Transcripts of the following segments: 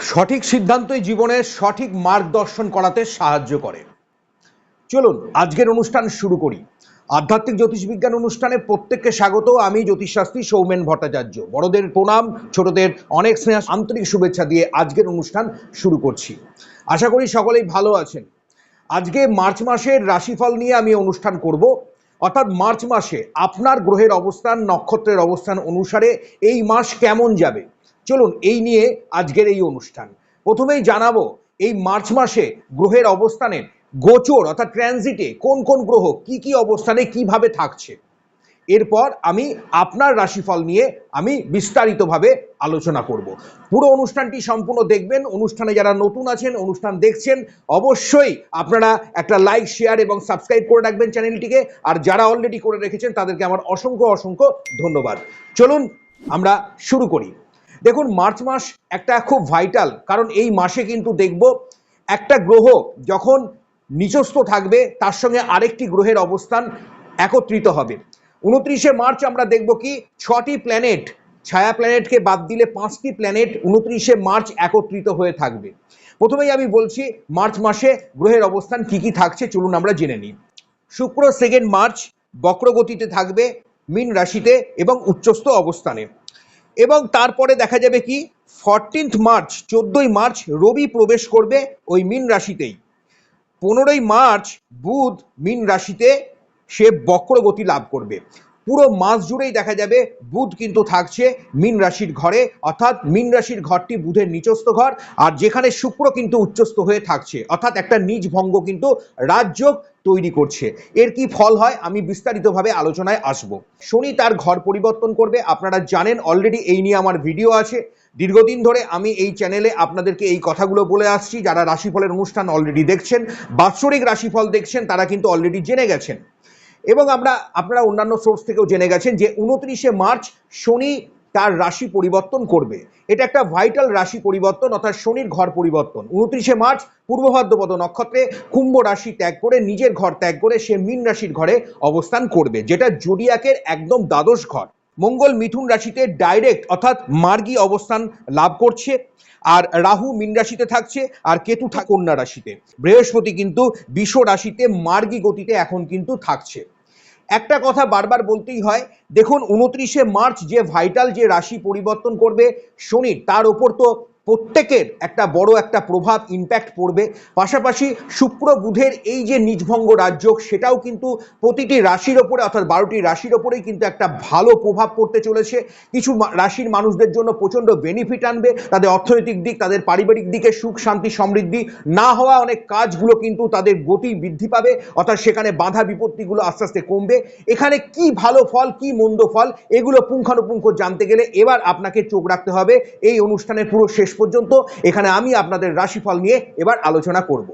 সঠিক সিদ্ধান্তই জীবনের সঠিক মার্গদর্শন করাতে সাহায্য করে। চলুন, আজকের অনুষ্ঠান শুরু করি। আধ্যাত্মিক জ্যোতিষবিজ্ঞান অনুষ্ঠানে প্রত্যেককে স্বাগত। আমি জ্যোতিষশাস্ত্রী সৌমেন ভট্টাচার্য। বড়দের প্রণাম, ছোটদের অনেক স্নেহ, আন্তরিক শুভেচ্ছা দিয়ে আজকের অনুষ্ঠান শুরু করছি। আশা করি সকলেই ভালো আছেন। আজকে মার্চ মাসের রাশিফল নিয়ে আমি অনুষ্ঠান করব। অর্থাৎ মার্চ মাসে আপনার গ্রহের অবস্থান, নক্ষত্রের অবস্থান অনুসারে এই মাস কেমন যাবে? চলুন এই নিয়ে আজকের এই অনুষ্ঠান। প্রথমেই জানাব, এই মার্চ মাসে গ্রহের অবস্থানের গোচর অর্থাৎ ট্রানজিটে কোন কোন গ্রহ কি কি অবস্থানে কীভাবে থাকছে? এরপর আমি আপনার রাশিফল নিয়ে আমি বিস্তারিতভাবে আলোচনা করব। পুরো অনুষ্ঠানটি সম্পূর্ণ দেখবেন, অনুষ্ঠানে যারা নতুন আছেন, অনুষ্ঠান দেখছেন, অবশ্যই আপনারা একটা লাইক শেয়ার এবং সাবস্ক্রাইব করে রাখবেন চ্যানেলটিকে। আর যারা অলরেডি করে রেখেছেন, তাদেরকে আমার অসংখ্য অসংখ্য ধন্যবাদ। চলুন আমরা শুরু করি। দেখুন, মার্চ মাস একটা খুব ভাইটাল কারণ এই মাসে কিন্তু দেখব একটা গ্রহ যখন নিচস্থ থাকবে, তার সঙ্গে আরেকটি গ্রহের অবস্থান একত্রিত হবে। উনত্রিশে মার্চ আমরা দেখব কি, ছটি প্ল্যানেট ছায়া প্ল্যানেটকে বাদ দিলে পাঁচটি প্ল্যানেট উনত্রিশে মার্চ একত্রিত হয়ে থাকবে। প্রথমেই আমি বলছি, মার্চ মাসে গ্রহের অবস্থান কি কি থাকছে, চলুন আমরা জেনে নিই। শুক্র সেকেন্ড মার্চ, বক্রগতিতে থাকবে, মীন রাশিতে এবং উচ্চস্থ অবস্থানে। এবং তারপরে দেখা যাবে কি? ফরটিন্থ মার্চ চোদ্দই মার্চ রবি প্রবেশ করবে ওই মিন রাশিতেই। পনেরোই মার্চ বুধ মিন রাশিতে সে বক্রগতি লাভ করবে। পুরো মাস জুড়েই দেখা যাবে বুধ কিন্তু থাকছে মীন রাশির ঘরে, অর্থাৎ মীন রাশির ঘরটি বুধের নিচস্থ ঘর, আর যেখানে শুক্র কিন্তু উচ্চস্থ হয়ে থাকছে, অর্থাৎ একটা নিজ ভঙ্গ কিন্তু রাজযোগ তৈরি করছে। এর কি ফল হয়? আমি বিস্তারিতভাবে আলোচনায় আসব। শনি তার ঘর পরিবর্তন করবে, আপনারা জানেন অলরেডি এই নিয়ে আমার ভিডিও আছে। দীর্ঘদিন ধরে আমি এই চ্যানেলে আপনাদেরকে এই কথাগুলো বলে আসছি, যারা রাশিফলের অনুষ্ঠান অলরেডি দেখছেন, বাৎসরিক রাশিফল দেখছেন, তারা কিন্তু অলরেডি জেনে গেছেন। এবং আমরা, আপনারা অন্যান্য সোর্স থেকেও জেনে গেছেন যে উনত্রিশে মার্চ শনি তার রাশি পরিবর্তন করবে। এটা একটা ভাইটাল রাশি পরিবর্তন, অর্থাৎ শনির ঘর পরিবর্তন। উনত্রিশে মার্চ পূর্ব ভাদ্রপদ নক্ষত্রে কুম্ভ রাশি ত্যাগ করে, নিজের ঘর ত্যাগ করে সে মীন রাশির ঘরে অবস্থান করবে, যেটা জোডিয়াকের একদম দ্বাদশ ঘর। মঙ্গল মিথুন রাশিতে ডাইরেক্ট অর্থাৎ মার্গী অবস্থান লাভ করছে, আর রাহু মীন রাশিতে থাকছে, আর কেতু কন্যা রাশিতে। বৃহস্পতি কিন্তু বিষ রাশিতে মার্গী গতিতে এখন কিন্তু থাকছে। একটা কথা বারবার বলতেই হয়, দেখুন, উনত্রিশে মার্চ যে ভাইটাল যে রাশি পরিবর্তন করবে শনির তার ওপর তো প্রত্যেকের একটা বড় একটা প্রভাব ইম্প্যাক্ট পড়বে। পাশাপাশি শুক্র বুধের এই যে নিজভঙ্গ রাজ্য সেটাও কিন্তু প্রতিটি রাশির ওপরে, অর্থাৎ বারোটি রাশির ওপরেই কিন্তু একটা ভালো প্রভাব পড়তে চলেছে। কিছু রাশির মানুষদের জন্য প্রচণ্ড বেনিফিট আনবে। তাদের অর্থনৈতিক দিক, তাদের পারিবারিক দিকে সুখ, শান্তি, সমৃদ্ধি না হওয়া অনেক কাজগুলো কিন্তু তাদের গতি বৃদ্ধি পাবে। অর্থাৎ সেখানে বাধা বিপত্তিগুলো আস্তে আস্তে কমবে। এখানে কি ভালো ফল, কি মন্দ ফল, এগুলো পুঙ্খানুপুঙ্খ জানতে গেলে এবার আপনাকে চোখ রাখতে হবে। এই অনুষ্ঠানের পুরো শেষ পর্যন্ত এখানে আমি আপনাদের রাশিফল নিয়ে এবার আলোচনা করব।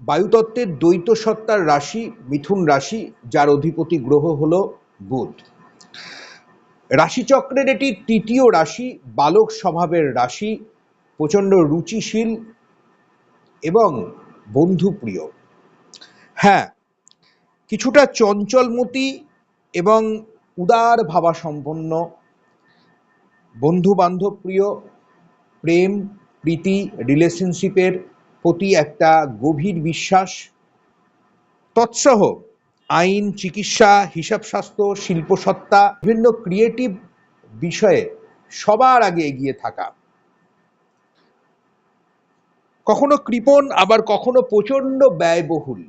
বায়ুতত্ত্বের দ্বৈত সত্তার রাশি মিথুন রাশি, যার অধিপতি গ্রহ হল বুধ। রাশিচক্রের এটি তৃতীয় রাশি, বালক স্বভাবের রাশি, প্রচণ্ড রুচিশীল এবং বন্ধুপ্রিয়। হ্যাঁ কিছুটা চঞ্চলমতি এবং উদার ভাবাসম্পন্ন বন্ধু বান্ধব প্রিয় প্রেম, প্রীতি রিলেশনশিপের প্রতি একটা গভীর বিশ্বাস। তৎসহ আইন, চিকিৎসা হিসাবশাস্ত্র শিল্পসত্তা বিভিন্ন ক্রিয়েটিভ বিষয়ে সবার আগে এগিয়ে থাকা। কখনো কৃপণ, আবার কখনো প্রচণ্ড ব্যয়বহুল।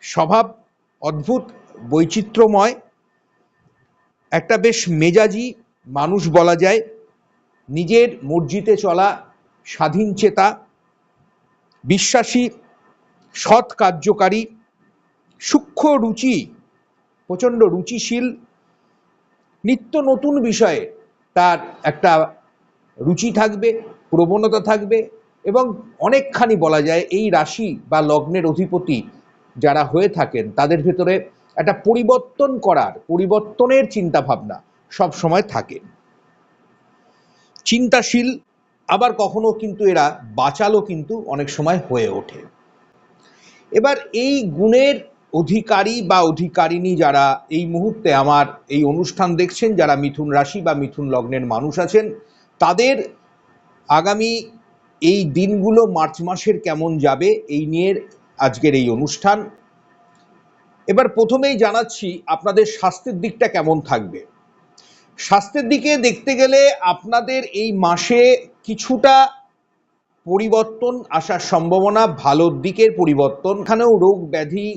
স্বভাব অদ্ভুত, বৈচিত্র্যময়। একটা বেশ মেজাজি মানুষ বলা যায়। নিজের মর্জিতে চলা স্বাধীন চেতা, বিশ্বাসী, সৎ কার্যকারী, সূক্ষ্ম রুচি, প্রচণ্ড রুচিশীল, নিত্য নতুন বিষয়ে তার একটা রুচি থাকবে, প্রবণতা থাকবে এবং অনেকখানি বলা যায় এই রাশি বা লগ্নের অধিপতি যারা হয়ে থাকেন তাদের ভেতরে একটা পরিবর্তন করার, পরিবর্তনের চিন্তা ভাবনা সব সময় থাকে। চিন্তাশীল, আবার কখনো কিন্তু এরা বাচালও কিন্তু অনেক সময় হয়ে ওঠে। এবার এই গুণের অধিকারী বা অধিকারিণী যারা এই মুহূর্তে আমার এই অনুষ্ঠান দেখছেন, যারা মিথুন রাশি বা মিথুন লগ্নের মানুষ আছেন, তাদের আগামী এই দিনগুলো মার্চ মাসের কেমন যাবে, এই নিয়ে আজকের এই অনুষ্ঠান। এবার প্রথমেই জানাচ্ছি আপনাদের স্বাস্থ্যের দিকটা কেমন থাকবে। স্বাস্থ্যের দিকে দেখতে গেলে আপনাদের এই মাসে কিছুটা পরিবর্তন আসার সম্ভাবনা ভালোর দিকের পরিবর্তন। এখানেও রোগ ব্যাধি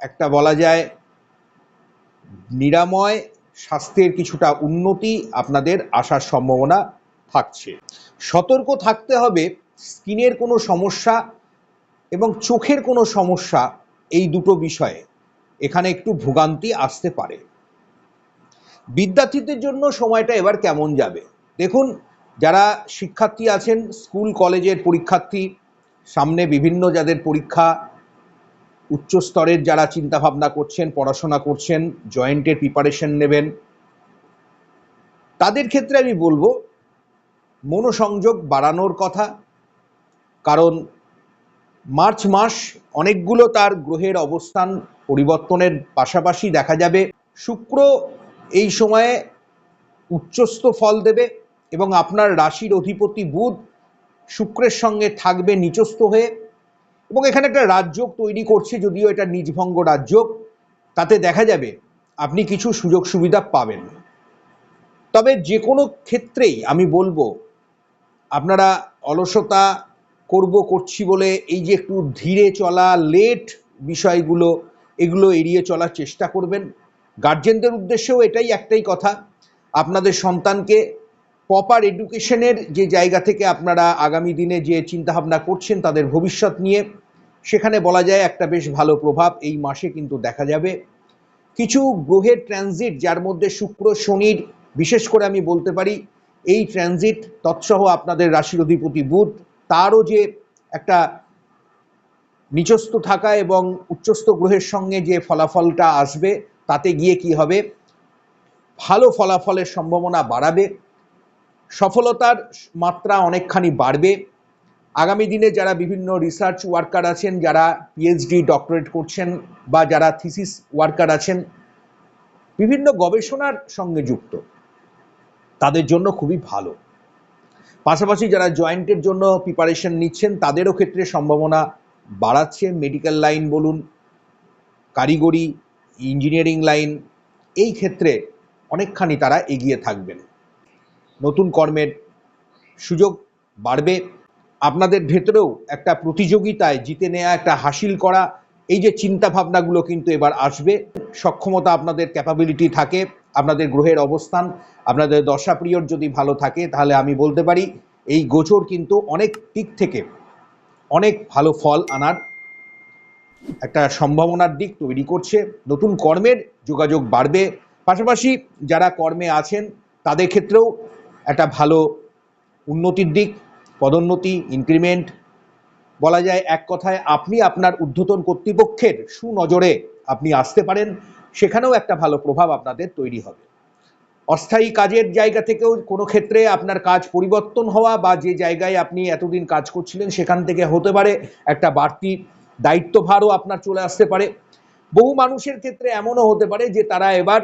একটা বলা যায় নিরাময়, স্বাস্থ্যের কিছুটা উন্নতি আপনাদের আসার সম্ভাবনা থাকছে। সতর্ক থাকতে হবে, স্কিনের কোনো সমস্যা এবং চোখের কোনো সমস্যা এই দুটো বিষয়ে। এখানে একটু ভোগান্তি আসতে পারে। বিদ্যার্থীদের জন্য সময়টা এবার কেমন যাবে? দেখুন, যারা শিক্ষার্থী আছেন, স্কুল, কলেজের পরীক্ষার্থী, সামনে বিভিন্ন যাদের পরীক্ষা, উচ্চ স্তরের যারা চিন্তা ভাবনা করছেন, পড়াশোনা করছেন জয়েন্টের প্রিপারেশন নেবেন, তাদের ক্ষেত্রে আমি বলব, মনোসংযোগ বাড়ানোর কথা, কারণ মার্চ মাস অনেকগুলো তার গ্রহের অবস্থান পরিবর্তনের পাশাপাশি দেখা যাবে। শুক্র এই সময়ে উচ্চস্থ ফল দেবে এবং আপনার রাশির অধিপতি বুধ শুক্রের সঙ্গে থাকবে নিচস্থ হয়ে এবং এখানে একটা রাজযোগ তৈরি করছে যদিও এটা নিজভঙ্গ রাজযোগ, তাতে দেখা যাবে আপনি কিছু সুযোগ সুবিধা পাবেন। তবে যে কোনো ক্ষেত্রেই আমি বলব, আপনারা অলসতা করব করছি বলে এই যে একটু ধীরে চলা লেট বিষয়গুলো, এগুলো এড়িয়ে চলার চেষ্টা করবেন। গার্জেনদের উদ্দেশ্যেও এটাই একটাই কথা। আপনাদের সন্তানকে প্রপার এডুকেশনের যে জায়গা থেকে আপনারা আগামী দিনে যে চিন্তাভাবনা করছেন তাদের ভবিষ্যৎ নিয়ে, সেখানে বলা যায় একটা বেশ ভালো প্রভাব এই মাসে কিন্তু দেখা যাবে। কিছু গ্রহের ট্রানজিট যার মধ্যে শুক্র, শনির, বিশেষ করে আমি বলতে পারি, এই ট্রানজিট তৎসহ আপনাদের রাশির অধিপতি বুধ, তারও যে একটা নিচস্থ থাকা এবং উচ্চস্থ গ্রহের সঙ্গে যে ফলাফলটা আসবে তাতে গিয়ে কি হবে? ভালো ফলাফলের সম্ভাবনা বাড়াবে, সফলতার মাত্রা অনেকখানি বাড়বে। আগামী দিনে যারা বিভিন্ন রিসার্চ ওয়ার্কার আছেন, যারা পিএইচডি ডক্টরেট করছেন বা যারা থিসিস ওয়ার্কার আছেন, বিভিন্ন গবেষণার সঙ্গে যুক্ত। তাদের জন্য খুবই ভালো। পাশাপাশি যারা জয়েন্টের জন্য প্রিপারেশন নিচ্ছেন, তাদেরও ক্ষেত্রে সম্ভাবনা বাড়াচ্ছে। মেডিকেল লাইন বলুন, কারিগরি ইঞ্জিনিয়ারিং লাইন এই ক্ষেত্রে অনেকখানি তারা এগিয়ে থাকবেন। নতুন কর্মের সুযোগ বাড়বে। আপনাদের ভেতরেও একটা প্রতিযোগিতায় জিতে নেওয়া একটা হাসিল করা, এই যে চিন্তা ভাবনাগুলো কিন্তু এবার আসবে। সক্ষমতা আপনাদের ক্যাপাবিলিটি থাকে, আপনাদের গ্রহের অবস্থান, আপনাদের দশাপ্রিয়র যদি ভালো থাকে, তাহলে আমি বলতে পারি এই গোচর কিন্তু অনেক দিক থেকে অনেক ভালো ফল আনার একটা সম্ভাবনার দিক তৈরি করছে। নতুন কর্মের যোগাযোগ বাড়বে। পাশাপাশি যারা কর্মে আছেন, তাদের ক্ষেত্রেও একটা ভালো উন্নতির দিক, পদোন্নতি ইনক্রিমেন্ট বলা যায় এক কথায়, আপনি আপনার ঊর্ধ্বতন কর্তৃপক্ষের সুনজরে আপনি আসতে পারেন। সেখানেও একটা ভালো প্রভাব আপনাদের তৈরি হবে। অস্থায়ী কাজের জায়গা থেকেও কোনো ক্ষেত্রে আপনার কাজ পরিবর্তন হওয়া বা যে জায়গায় আপনি এতদিন কাজ করছিলেন, সেখান থেকে হতে পারে একটা বাড়তি দায়িত্বভারও আপনার চলে আসতে পারে। বহু মানুষের ক্ষেত্রে এমনও হতে পারে যে তারা এবার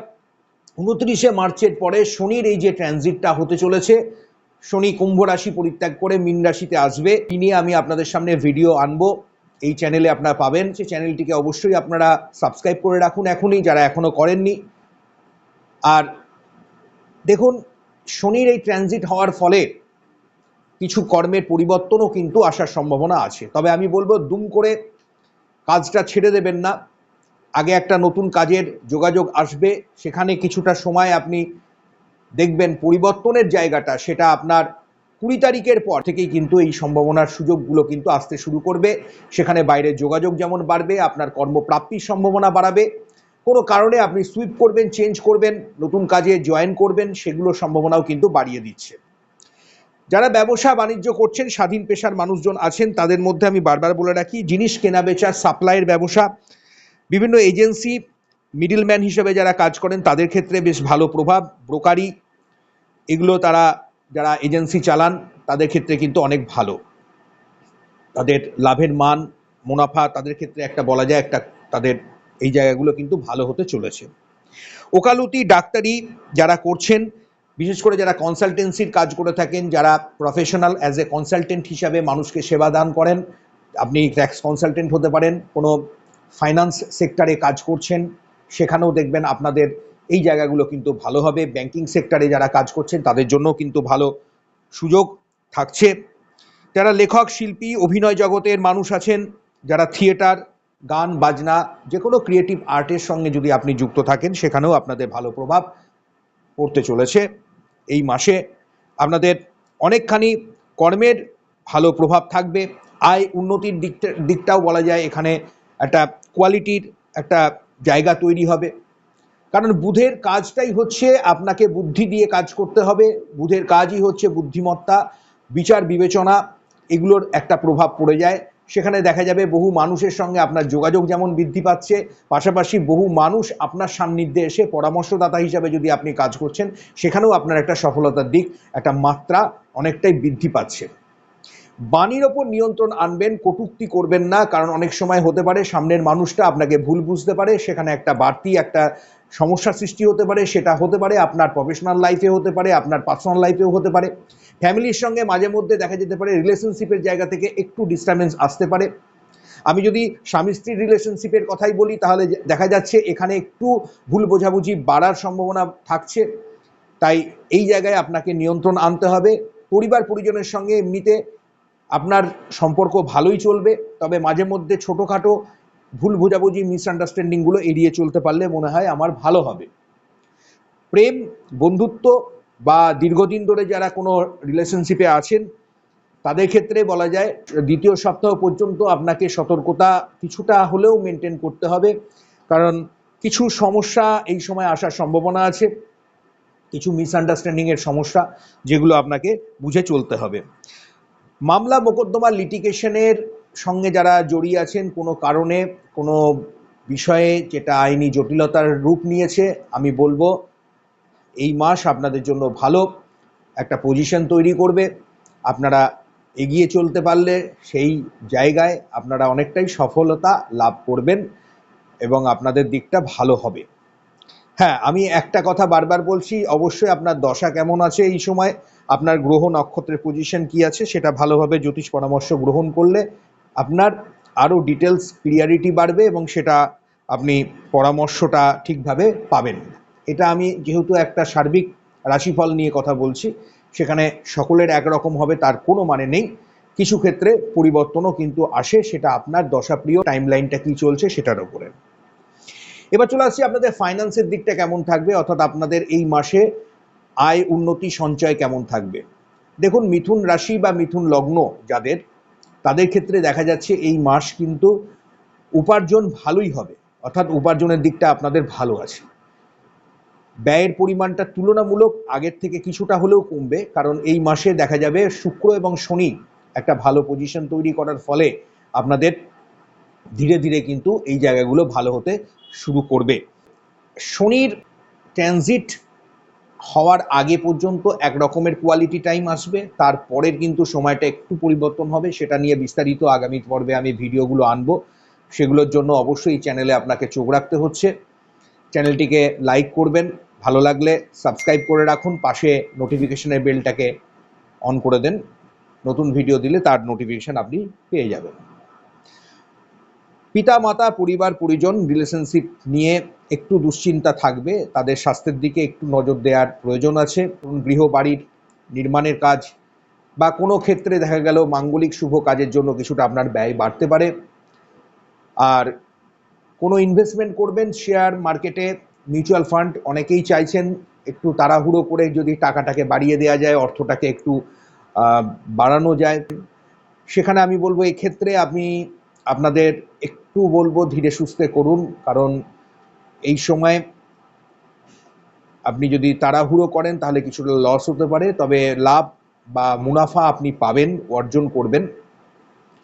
উনত্রিশে মার্চের পরে শনির এই যে ট্রানজিটটা হতে চলেছে, শনি কুম্ভ রাশি পরিত্যাগ করে মীন রাশিতে আসবে। এই নিয়ে আমি আপনাদের সামনে ভিডিও আনব। এই চ্যানেলে আপনারা পাবেন। সে চ্যানেলটিকে অবশ্যই আপনারা সাবস্ক্রাইব করে রাখুন এখনই, যারা এখনও করেননি। আর দেখুন, শনির এই ট্রানজিট হওয়ার ফলে কিছু কর্মের পরিবর্তনও কিন্তু আসার সম্ভাবনা আছে। তবে আমি বলব, দুম করে কাজটা ছেড়ে দেবেন না। আগে একটা নতুন কাজের যোগাযোগ আসবে, সেখানে কিছুটা সময় আপনি দেখবেন পরিবর্তনের জায়গাটা, সেটা আপনার কুড়ি তারিখের পর থেকেই কিন্তু এই সম্ভাবনার সুযোগগুলো কিন্তু আসতে শুরু করবে। সেখানে বাইরের যোগাযোগ যেমন বাড়বে, আপনার কর্মপ্রাপ্তির সম্ভাবনা বাড়াবে। কোনো কারণে আপনি সুইপ করবেন চেঞ্জ করবেন, নতুন কাজে জয়েন করবেন সেগুলোর সম্ভাবনাও কিন্তু বাড়িয়ে দিচ্ছে। যারা ব্যবসা বাণিজ্য করছেন, স্বাধীন পেশার মানুষজন আছেন, তাদের মধ্যে আমি বারবার বলে রাখি, জিনিস কেনা বেচা, সাপ্লাইয়ের ব্যবসা, বিভিন্ন এজেন্সি, মিডলম্যান হিসেবে যারা কাজ করেন, তাদের ক্ষেত্রে বেশ ভালো প্রভাব। ব্রোকারি, এগুলো তারা, যারা এজেন্সি চালান, তাদের ক্ষেত্রে কিন্তু অনেক ভালো। তাদের লাভের মান, মুনাফা তাদের ক্ষেত্রে একটা বলা যায়, একটা তাদের এই জায়গাগুলো কিন্তু ভালো হতে চলেছে। ওকালতি ডাক্তারি যারা করছেন বিশেষ করে যারা কনসালটেন্সির কাজ করে থাকেন, যারা প্রফেশনাল অ্যাজ এ কনসালটেন্ট হিসাবে মানুষকে সেবা দান করেন, আপনি ট্যাক্স কনসালটেন্ট হতে পারেন, কোনো ফাইন্যান্স সেক্টরে কাজ করছেন, সেখানেও দেখবেন আপনাদের এই জায়গাগুলো কিন্তু ভালো হবে। ব্যাংকিং সেক্টরে যারা কাজ করছেন, তাদের জন্য কিন্তু ভালো সুযোগ থাকছে। যারা লেখক, শিল্পী, অভিনয় জগতের মানুষ আছেন, যারা থিয়েটার গান, বাজনা যে কোনো ক্রিয়েটিভ আর্টের সঙ্গে যদি আপনি যুক্ত থাকেন, সেখানেও আপনাদের ভালো প্রভাব পড়তে চলেছে। এই মাসে আপনাদের অনেকখানি কর্মের ভালো প্রভাব থাকবে। আয় উন্নতির দিকটা দিকটাও বলা যায় এখানে একটা কোয়ালিটির একটা জায়গা তৈরি হবে। কারণ বুধের কাজটাই হচ্ছে আপনাকে বুদ্ধি দিয়ে কাজ করতে হবে। বুধের কাজই হচ্ছে বুদ্ধিমত্তা, বিচার, বিবেচনা, এগুলোর একটা প্রভাব পড়ে যায়। সেখানে দেখা যাবে বহু মানুষের সঙ্গে আপনার যোগাযোগ যেমন বৃদ্ধি পাচ্ছে, পাশাপাশি বহু মানুষ আপনার সান্নিধ্যে এসে পরামর্শদাতা হিসাবে যদি আপনি কাজ করছেন, সেখানেও আপনার একটা সফলতার দিক, একটা মাত্রা অনেকটাই বৃদ্ধি পাচ্ছে। বাণীর ওপর নিয়ন্ত্রণ আনবেন, কটূক্তি করবেন না, কারণ অনেক সময় হতে পারে সামনের মানুষটা আপনাকে ভুল বুঝতে পারে, সেখানে একটা বাড়তি একটা সমস্যার সৃষ্টি হতে পারে, সেটা হতে পারে, আপনার প্রফেশনাল লাইফে হতে পারে, আপনার পার্সোনাল লাইফেও হতে পারে। ফ্যামিলির সঙ্গে মাঝে মধ্যে দেখা যেতে পারে রিলেশনশিপের জায়গা থেকে একটু ডিস্টারবেন্স আসতে পারে। আমি যদি স্বামী স্ত্রীর রিলেশনশিপের কথাই বলি, তাহলে দেখা যাচ্ছে এখানে একটু ভুল বোঝাবুঝি বাড়ার সম্ভাবনা থাকছে। তাই এই জায়গায় আপনাকে নিয়ন্ত্রণ আনতে হবে। পরিবার পরিজনের সঙ্গে এমনিতে আপনার সম্পর্ক ভালোই চলবে, তবে মাঝে মধ্যে ছোটোখাটো ভুল বোঝাবুঝি মিসআন্ডারস্ট্যান্ডিংগুলো এড়িয়ে চলতে পারলে মনে হয় আমার ভালো হবে। প্রেম, বন্ধুত্ব বা দীর্ঘদিন ধরে যারা কোনো রিলেশনশিপে আছেন, তাদের ক্ষেত্রে বলা যায় দ্বিতীয় সপ্তাহ পর্যন্ত আপনাকে সতর্কতা কিছুটা হলেও মেনটেন করতে হবে। কারণ কিছু সমস্যা এই সময় আসার সম্ভাবনা আছে, কিছু মিসআন্ডারস্ট্যান্ডিংয়ের সমস্যা যেগুলো আপনাকে বুঝে চলতে হবে। মামলা, মোকদ্দমা লিটিগেশনের সঙ্গে যারা জড়িয়ে আছেন, কোনো কারণে, কোনো বিষয়ে যেটা আইনি জটিলতার রূপ নিয়েছে, আমি বলব এই মাস আপনাদের জন্য ভালো। একটা পজিশন তৈরি করবে। আপনারা এগিয়ে চলতে পারলে সেই জায়গায় আপনারা অনেকটাই সফলতা লাভ করবেন এবং আপনাদের দিকটা ভালো হবে। হ্যাঁ আমি একটা কথা বারবার বলছি, অবশ্যই আপনার দশা কেমন আছে এই সময়? আপনার গ্রহ নক্ষত্রের পজিশন কি আছে? সেটা ভালোভাবে জ্যোতিষ পরামর্শ গ্রহণ করলে আপনার আরও ডিটেলস ক্লিয়ারিটি বাড়বে এবং সেটা আপনি পরামর্শটা ঠিকভাবে পাবেন। এটা আমি যেহেতু একটা সার্বিক রাশিফল নিয়ে কথা বলছি, সেখানে সকলের একরকম হবে, তার কোনো মানে নেই। কিছু ক্ষেত্রে পরিবর্তনও কিন্তু আসে, সেটা আপনার দশাপ্রিয় টাইম লাইনটা কী চলছে সেটার উপরে। এবার চলে আসছি আপনাদের ফাইন্যান্সের দিকটা কেমন থাকবে, অর্থাৎ আপনাদের এই মাসে আয় উন্নতি সঞ্চয় কেমন থাকবে। দেখুন, মিথুন রাশি বা মিথুন লগ্ন যাদের তাদের ক্ষেত্রে দেখা যাচ্ছে এই মাস কিন্তু উপার্জন ভালোই হবে। অর্থাৎ উপার্জনের দিকটা আপনাদের ভালো আছে। ব্যয়ের পরিমাণটা তুলনামূলক আগের থেকে কিছুটা হলেও কমবে, কারণ এই মাসে দেখা যাবে শুক্র এবং শনি একটা ভালো পজিশন তৈরি করার ফলে আপনাদের ধীরে ধীরে কিন্তু এই জায়গাগুলো ভালো হতে শুরু করবে। শনির ট্রানজিট হওয়ার আগে পর্যন্ত এক রকমের কোয়ালিটি টাইম আসবে, তারপরের কিন্তু সময়টা একটু পরিবর্তন হবে, সেটা নিয়ে বিস্তারিত আগামী পর্বে আমি ভিডিওগুলো আনব। সেগুলোর জন্য অবশ্যই চ্যানেলে আপনাকে চোখ রাখতে হচ্ছে। চ্যানেলটিকে লাইক করবেন, ভালো লাগলে সাবস্ক্রাইব করে রাখুন, পাশে নোটিফিকেশনের বেলটাকে অন করে দেন। নতুন ভিডিও দিলে তার নোটিফিকেশন আপনি পেয়ে যাবেন। পিতা, মাতা, পরিবার, পরিজন রিলেশনশিপ নিয়ে একটু দুশ্চিন্তা থাকবে। তাদের স্বাস্থ্যের দিকে একটু নজর দেওয়ার প্রয়োজন আছে। গৃহ বাড়ির নির্মাণের কাজ বা কোনো ক্ষেত্রে দেখা গেল মাঙ্গলিক শুভ কাজের জন্য কিছুটা আপনার ব্যয় বাড়তে পারে। আর কোনো ইনভেস্টমেন্ট করবেন শেয়ার মার্কেটে মিউচুয়াল ফান্ড অনেকেই চাইছেন একটু তাড়াহুড়ো করে যদি টাকাটাকে বাড়িয়ে দেওয়া যায়, অর্থটাকে একটু বাড়ানো যায়। সেখানে আমি বলব, এক্ষেত্রে আপনি আপনাদের একটু বলব, ধীরে সুস্থে করুন, কারণ এই সময় আপনি যদি তাড়াহুড়ো করেন, তাহলে কিছুটা লস হতে পারে, তবে লাভ বা মুনাফা আপনি পাবেন, অর্জন করবেন।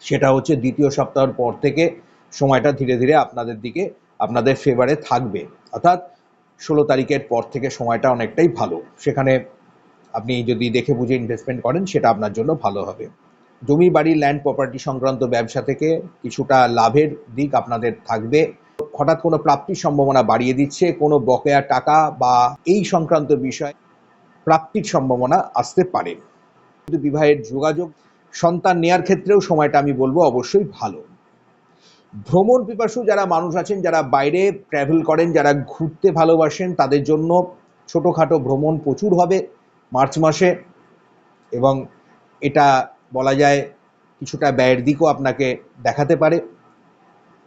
সেটা হচ্ছে দ্বিতীয় সপ্তাহের পর থেকে সময়টা ধীরে ধীরে আপনাদের দিকে, আপনাদের ফেভারে থাকবে। অর্থাৎ ষোলো তারিখের পর থেকে সময়টা অনেকটাই ভালো। সেখানে আপনি যদি দেখে বুঝে ইনভেস্টমেন্ট করেন, সেটা আপনার জন্য ভালো হবে। জমি বাড়ি ল্যান্ড প্রপার্টি সংক্রান্ত ব্যবসা থেকে কিছুটা লাভের দিক আপনাদের থাকবে। হঠাৎ কোনো প্রাপ্তির সম্ভাবনা বাড়িয়ে দিচ্ছে, কোনো বকেয়া টাকা বা এই সংক্রান্ত বিষয় প্রাপ্তির সম্ভাবনা আসতে পারে। কিন্তু বিবাহের যোগাযোগ সন্তান নেয়ার ক্ষেত্রেও সময়টা আমি বলব অবশ্যই ভালো। ভ্রমণ পিপাসু যারা মানুষ আছেন, যারা বাইরে ট্র্যাভেল করেন, যারা ঘুরতে ভালোবাসেন, তাদের জন্য ছোটোখাটো ভ্রমণ প্রচুর হবে মার্চ মাসে এবং এটা বলা যায় কিছুটা ব্যয়ের দিকও আপনাকে দেখাতে পারে।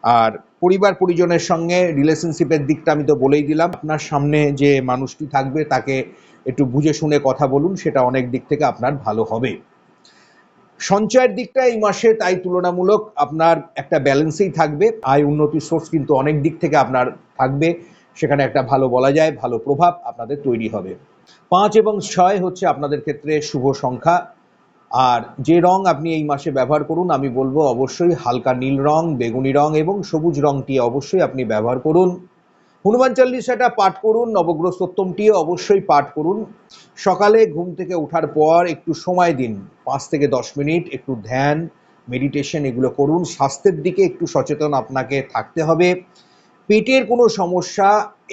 আর পরিবার পরিজনের সঙ্গে রিলেশনশিপের দিকটা আমি তো বলেই দিলাম। আপনার সামনে যে মানুষটি থাকবে, তাকে একটু বুঝে শুনে কথা বলুন, সেটা অনেক দিক থেকে আপনার ভালো হবে। সঞ্চয়ের দিকটা এই মাসে তাই তুলনামূলক আপনার একটা ব্যালেন্সেই থাকবে। আয় উন্নতির সোর্স কিন্তু অনেক দিক থেকে আপনার থাকবে। সেখানে একটা ভালো বলা যায়, ভালো প্রভাব আপনাদের তৈরি হবে। পাঁচ এবং ছয় হচ্ছে আপনাদের ক্ষেত্রে শুভ সংখ্যা। আর যে রং আপনি এই মাসে ব্যবহার করুন, আমি বলব অবশ্যই হালকা নীল রং, বেগুনি রং এবং সবুজ রংটি অবশ্যই আপনি ব্যবহার করুন। হনুমান চল্লিশাটা পাঠ করুন নবগ্রহ সপ্তমটিও অবশ্যই পাঠ করুন। সকালে ঘুম থেকে ওঠার পর একটু সময় দিন, পাঁচ থেকে দশ মিনিট একটু ধ্যান, মেডিটেশন এগুলো করুন, স্বাস্থ্যের দিকে একটু সচেতন আপনাকে থাকতে হবে। পেটের কোনো সমস্যা,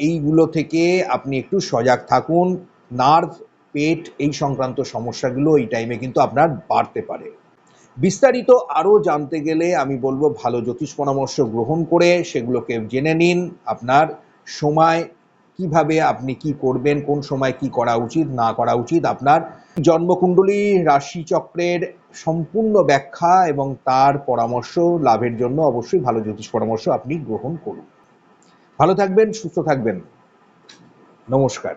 এইগুলো থেকে আপনি একটু সজাগ থাকুন। নার্ভ পেট এই সংক্রান্ত সমস্যাগুলো এই টাইমে কিন্তু আপনার বাড়তে পারে। বিস্তারিত আরও জানতে গেলে আমি বলব ভালো জ্যোতিষ পরামর্শ গ্রহণ করে সেগুলোকে জেনে নিন। আপনার সময়, কীভাবে আপনি কি করবেন, কোন সময় কি করা উচিত, না করা উচিত, আপনার জন্মকুণ্ডলী রাশিচক্রের সম্পূর্ণ ব্যাখ্যা এবং তার পরামর্শ লাভের জন্য অবশ্যই ভালো জ্যোতিষ পরামর্শ আপনি গ্রহণ করুন। ভালো থাকবেন, সুস্থ থাকবেন। নমস্কার।